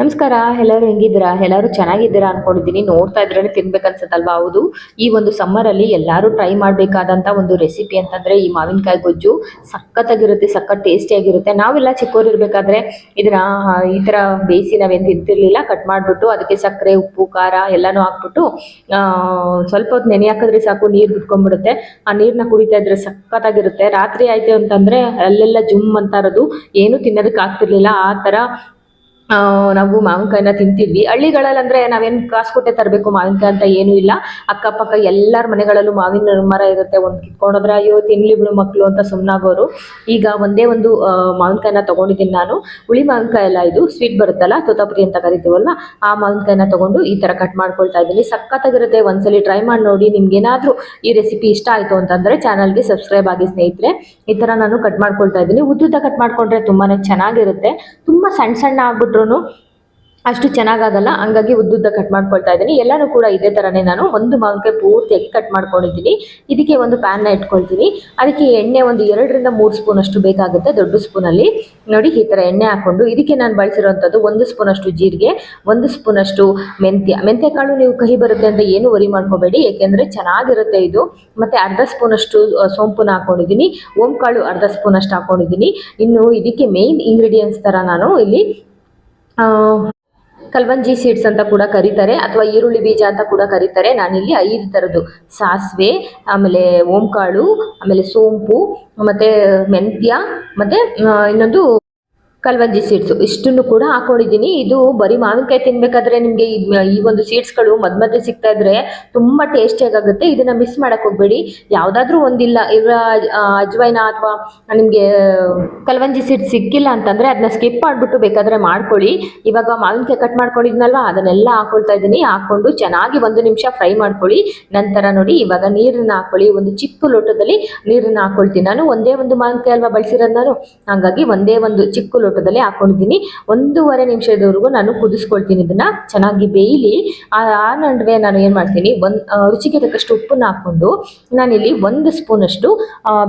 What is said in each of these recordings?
ನಮಸ್ಕಾರ, ಎಲ್ಲರೂ ಹೆಂಗಿದ್ದೀರಾ? ಎಲ್ಲರೂ ಚೆನ್ನಾಗಿದ್ದೀರಾ ಅನ್ಕೊಂಡಿದ್ದೀನಿ. ನೋಡ್ತಾ ಇದ್ರೇ ತಿನ್ಬೇಕನ್ಸತ್ತಲ್ವಾ? ಹೌದು, ಈ ಒಂದು ಸಮ್ಮರ್ ಅಲ್ಲಿ ಎಲ್ಲರೂ ಟ್ರೈ ಮಾಡಬೇಕಾದಂತ ಒಂದು ರೆಸಿಪಿ ಅಂತಂದ್ರೆ ಈ ಮಾವಿನಕಾಯಿ ಗೊಜ್ಜು. ಸಖತ್ತಾಗಿರುತ್ತೆ, ಸಖತ್ ಟೇಸ್ಟಿಯಾಗಿರುತ್ತೆ ನಾವೆಲ್ಲ ಚಿಕ್ಕವ್ರು ಇರ್ಬೇಕಾದ್ರೆ ಇದನ್ನ ಈ ತರ ಬೇಯಿಸಿ ನಾವೇನು ತಿಂತಿರ್ಲಿಲ್ಲ ಕಟ್ ಮಾಡಿಬಿಟ್ಟು ಅದಕ್ಕೆ ಸಕ್ಕರೆ, ಉಪ್ಪು, ಖಾರ ಎಲ್ಲಾನು ಹಾಕ್ಬಿಟ್ಟು ಸ್ವಲ್ಪ ಹೊತ್ತು ನೆನೆ ಹಾಕಿದ್ರೆ ಸಾಕು, ನೀರು ಬಿಟ್ಕೊಂಡ್ಬಿಡುತ್ತೆ. ಆ ನೀರನ್ನ ಕುಡಿತಾ ಇದ್ರೆ ಸಖತ್ತಾಗಿರುತ್ತೆ. ರಾತ್ರಿ ಆಯ್ತು ಅಂತಂದ್ರೆ ಅಲ್ಲೆಲ್ಲ ಜುಮ್ ಅಂತ ಇರೋದು. ಏನು ತಿನ್ನೋದಕ್ಕೆ ಆಗ್ತಿರ್ಲಿಲ್ಲ. ಆ ತರ ನಾವು ಮಾವಿನಕಾಯಿನ ತಿಂತಿದ್ವಿ ಹಳ್ಳಿಗಳಲ್ಲಿ ಅಂದ್ರೆ ನಾವೇನು ಕಾಸು ಕೊಟ್ಟೆ ತರಬೇಕು ಮಾವಿನಕಾಯಿ ಅಂತ ಏನೂ ಇಲ್ಲ. ಅಕ್ಕಪಕ್ಕ ಎಲ್ಲರ ಮನೆಗಳಲ್ಲೂ ಮಾವಿನ ಮರ ಇರುತ್ತೆ. ಒಂದು ಕಿತ್ಕೊಂಡೋದ್ರೆ ಅಯ್ಯೋ ತಿನ್ಲಿ ಬಿಡು ಮಕ್ಕಳು ಅಂತ ಸುಮ್ಮನಾಗೋರು ಈಗ ಒಂದೇ ಒಂದು ಆ, ಮಾವಿನಕಾಯಿನ ತಗೊಂಡಿದ್ದೀನಿ ನಾನು. ಹುಳಿ ಮಾವಿನಕಾಯಿ ಎಲ್ಲ ಇದು ಸ್ವೀಟ್ ಬರುತ್ತಲ್ಲ ತೋತಾಪುರಿ ಅಂತ ಕರಿತೀವಲ್ಲ ಆ ಮಾವಿನಕಾಯಿನ ತಗೊಂಡು ಈ ತರ ಕಟ್ ಮಾಡ್ಕೊಳ್ತಾ ಇದ್ದೀನಿ. ಸಖತ್ತಾಗಿರುತ್ತೆ. ಒಂದ್ಸಲಿ ಟ್ರೈ ಮಾಡಿ ನೋಡಿ ನಿಮ್ಗೇನಾದ್ರೂ ಈ ರೆಸಿಪಿ ಇಷ್ಟ ಆಯ್ತು ಅಂತಂದ್ರೆ ಚಾನಲ್ಗೆ ಸಬ್ಸ್ಕ್ರೈಬ್ ಆಗಿ ಸ್ನೇಹಿತರೆ. ಈ ತರ ನಾನು ಕಟ್ ಮಾಡ್ಕೊಳ್ತಾ ಇದ್ದೀನಿ. ಉದ್ದುದ್ದ ಕಟ್ ಮಾಡ್ಕೊಂಡ್ರೆ ತುಂಬಾನೇ ಚೆನ್ನಾಗಿರುತ್ತೆ. ತುಂಬಾ ಸಣ್ಣ ಸಣ್ಣ ಆಗ್ಬಿಟ್ರು ಅಷ್ಟು ಚೆನ್ನಾಗಾಗಲ್ಲ. ಹಂಗಾಗಿ ಉದ್ದುದ್ದ ಕಟ್ ಮಾಡ್ಕೊಳ್ತಾ ಇದ್ದೀನಿ. ಎಲ್ಲರೂ ಕೂಡ ಇದೇ ಥರನೇ ನಾನು ಒಂದು ಮಾವಿನಕಾಯಿ ಪೂರ್ತಿಯಾಗಿ ಕಟ್ ಮಾಡ್ಕೊಂಡಿದ್ದೀನಿ. ಇದಕ್ಕೆ ಒಂದು ಪ್ಯಾನ್ನ ಇಟ್ಕೊಳ್ತೀನಿ. ಅದಕ್ಕೆ ಎಣ್ಣೆ ಒಂದು ಎರಡರಿಂದ ಮೂರು ಸ್ಪೂನ್ ಅಷ್ಟು ಬೇಕಾಗುತ್ತೆ ದೊಡ್ಡ ಸ್ಪೂನಲ್ಲಿ ನೋಡಿ ಈ ಥರ ಎಣ್ಣೆ ಹಾಕ್ಕೊಂಡು ಇದಕ್ಕೆ ನಾನು ಬಳಸಿರೋವಂಥದ್ದು ಒಂದು ಸ್ಪೂನ್ ಅಷ್ಟು ಜೀರಿಗೆ ಒಂದು ಸ್ಪೂನ್ ಅಷ್ಟು ಮೆಂತ್ಯ. ಮೆಂತ್ಯ ಕಾಳು ನೀವು ಕಹಿ ಬರುತ್ತೆ ಅಂತ ಏನು ವರಿ ಮಾಡ್ಕೋಬೇಡಿ. ಏಕೆಂದರೆ ಚೆನ್ನಾಗಿರುತ್ತೆ ಇದು. ಮತ್ತು ಅರ್ಧ ಸ್ಪೂನ್ ಅಷ್ಟು ಆ, ಸೋಂಪುನ ಹಾಕೊಂಡಿದ್ದೀನಿ. ಓಂಕಾಳು ಅರ್ಧ ಸ್ಪೂನ್ ಅಷ್ಟು ಹಾಕೊಂಡಿದ್ದೀನಿ. ಇನ್ನು ಇದಕ್ಕೆ ಮೇಯ್ನ್ ಇಂಗ್ರೀಡಿಯೆಂಟ್ಸ್ ಥರ ನಾನು ಇಲ್ಲಿ ಕಲ್ವಂಜಿ ಸೀಡ್ಸ್ ಅಂತ ಕೂಡ ಕರೀತಾರೆ, ಅಥವಾ ಈರುಳ್ಳಿ ಬೀಜ ಅಂತ ಕೂಡ ಕರೀತಾರೆ. ನಾನಿಲ್ಲಿ ಐದು ಥರದ್ದು ಸಾಸಿವೆ, ಆಮೇಲೆ ಓಂಕಾಳು, ಆಮೇಲೆ ಸೋಂಪು, ಮತ್ತು ಮೆಂತ್ಯ, ಮತ್ತು ಇನ್ನೊಂದು ಕಲ್ವಂಜಿ ಸೀಡ್ಸು ಇಷ್ಟನ್ನು ಕೂಡ ಹಾಕೊಂಡಿದ್ದೀನಿ. ಇದು ಬರೀ ಮಾವಿನಕಾಯಿ ತಿನ್ಬೇಕಾದ್ರೆ ನಿಮಗೆ ಈ ಒಂದು ಸೀಡ್ಸ್ಗಳು ಮಧ್ಯ ಮಧ್ಯೆ ಸಿಗ್ತಾ ಇದ್ರೆ ತುಂಬಾ ಟೇಸ್ಟಿಯಾಗಿ ಆಗುತ್ತೆ ಇದನ್ನ ಮಿಸ್ ಮಾಡಕ್ ಹೋಗ್ಬೇಡಿ. ಯಾವುದಾದ್ರೂ ಒಂದಿಲ್ಲ. ಇವರ ಅಜ್ವೈನ ಅಥವಾ ನಿಮಗೆ ಕಲ್ವಂಜಿ ಸೀಡ್ಸ್ ಸಿಕ್ಕಿಲ್ಲ ಅಂತಂದ್ರೆ ಅದನ್ನ ಸ್ಕಿಪ್ ಮಾಡಿಬಿಟ್ಟು ಬೇಕಾದ್ರೆ ಮಾಡ್ಕೊಳ್ಳಿ. ಇವಾಗ ಮಾವಿನಕಾಯಿ ಕಟ್ ಮಾಡ್ಕೊಂಡಿದ್ನಲ್ವಾ? ಅದನ್ನೆಲ್ಲ ಹಾಕೊಳ್ತಾ ಇದ್ದೀನಿ. ಹಾಕೊಂಡು ಚೆನ್ನಾಗಿ ಒಂದು ನಿಮಿಷ ಫ್ರೈ ಮಾಡ್ಕೊಳ್ಳಿ. ನಂತರ ನೋಡಿ, ಇವಾಗ ನೀರನ್ನ ಹಾಕೊಳ್ಳಿ. ಒಂದು ಚಿಕ್ಕ ಲೋಟದಲ್ಲಿ ನೀರನ್ನ ಹಾಕೊಳ್ತೀನಿ. ನಾನು ಒಂದೇ ಒಂದು ಮಾವಿನಕಾಯಿ ಅಲ್ವಾ ಬಳಸಿರೋದು ನಾನು? ಹಾಗಾಗಿ ಒಂದೇ ಒಂದು ಚಿಕ್ಕ ಲೋಟದಲ್ಲಿ ಹಾಕೊಂಡಿದ್ದೀನಿ. ಒಂದೂವರೆ ನಿಮಿಷದವರೆಗೂ ನಾನು ಕುದಿಸ್ಕೊಳ್ತೀನಿ ಇದನ್ನ. ಚೆನ್ನಾಗಿ ಬೇಯಲಿ. ಆ ನಡುವೆ ನಾನು ಏನು ಮಾಡ್ತೀನಿ, ಒಂದು ರುಚಿಗೆ ತಕ್ಕಷ್ಟು ಉಪ್ಪನ್ನ ಹಾಕ್ಕೊಂಡು ನಾನಿಲ್ಲಿ ಒಂದು ಸ್ಪೂನಷ್ಟು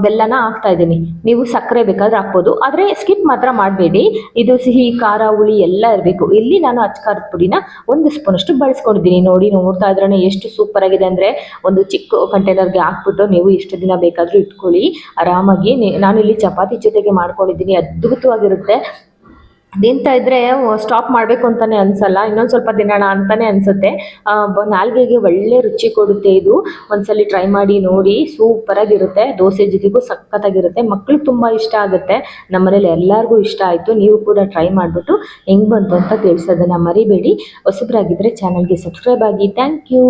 ಬೆಲ್ಲನ ಹಾಕ್ತಾ ಇದ್ದೀನಿ. ನೀವು ಸಕ್ಕರೆ ಬೇಕಾದ್ರೆ ಹಾಕ್ಬೋದು. ಆದರೆ ಸ್ಕಿಪ್ ಮಾತ್ರ ಮಾಡಬೇಡಿ. ಇದು ಸಿಹಿ, ಖಾರ, ಹುಳಿ ಎಲ್ಲ ಇರಬೇಕು. ಇಲ್ಲಿ ನಾನು ಅಚ್ಚ ಖಾರದ ಪುಡಿನ ಒಂದು ಸ್ಪೂನಷ್ಟು ಬಳಸ್ಕೊಂಡಿದ್ದೀನಿ. ನೋಡಿ, ನೋಡ್ತಾ ಇದ್ರೆ ಎಷ್ಟು ಸೂಪರ್ ಆಗಿದೆ ಅಂದರೆ ಒಂದು ಚಿಕ್ಕ ಕಂಟೈನರ್ಗೆ ಹಾಕ್ಬಿಟ್ಟು ನೀವು ಎಷ್ಟು ದಿನ ಬೇಕಾದರೂ ಇಟ್ಕೊಳ್ಳಿ. ಆರಾಮಾಗಿ ನಾನು ನಾನಿಲ್ಲಿ ಚಪಾತಿ ಜೊತೆಗೆ ಮಾಡ್ಕೊಂಡಿದ್ದೀನಿ. ಅದ್ಭುತವಾಗಿರುತ್ತೆ. ತಿಂತಾ ಇದ್ರೆ ಸ್ಟಾಪ್ ಮಾಡಬೇಕು ಅಂತಾನೆ ಅನ್ಸಲ್ಲ. ಇನ್ನೊಂದು ಸ್ವಲ್ಪ ದಿನಣ ಅಂತಾನೆ ಅನ್ಸುತ್ತೆ. ನಾಲ್ಗೆಗೆ ಒಳ್ಳೆ ರುಚಿ ಕೊಡುತ್ತೆ ಇದು. ಒಂದ್ಸಲಿ ಟ್ರೈ ಮಾಡಿ ನೋಡಿ. ಸೂಪರ್ ಆಗಿರುತ್ತೆ. ದೋಸೆ ಜೊತೆಗೂ ಸಖತ್ತಾಗಿರುತ್ತೆ. ಮಕ್ಳಿಗೆ ತುಂಬ ಇಷ್ಟ ಆಗುತ್ತೆ. ನಮ್ಮನೇಲಿ ಎಲ್ಲರಿಗೂ ಇಷ್ಟ ಆಯಿತು. ನೀವು ಕೂಡ ಟ್ರೈ ಮಾಡಿಬಿಟ್ಟು ಹೆಂಗೆ ಬಂತು ಅಂತ ತಿಳಿಸೋದನ್ನ ಮರಿಬೇಡಿ. ಹೊಸಬ್ರಾಗಿದ್ದರೆ ಚಾನಲ್ಗೆ ಸಬ್ಸ್ಕ್ರೈಬ್ ಆಗಿ. Thank you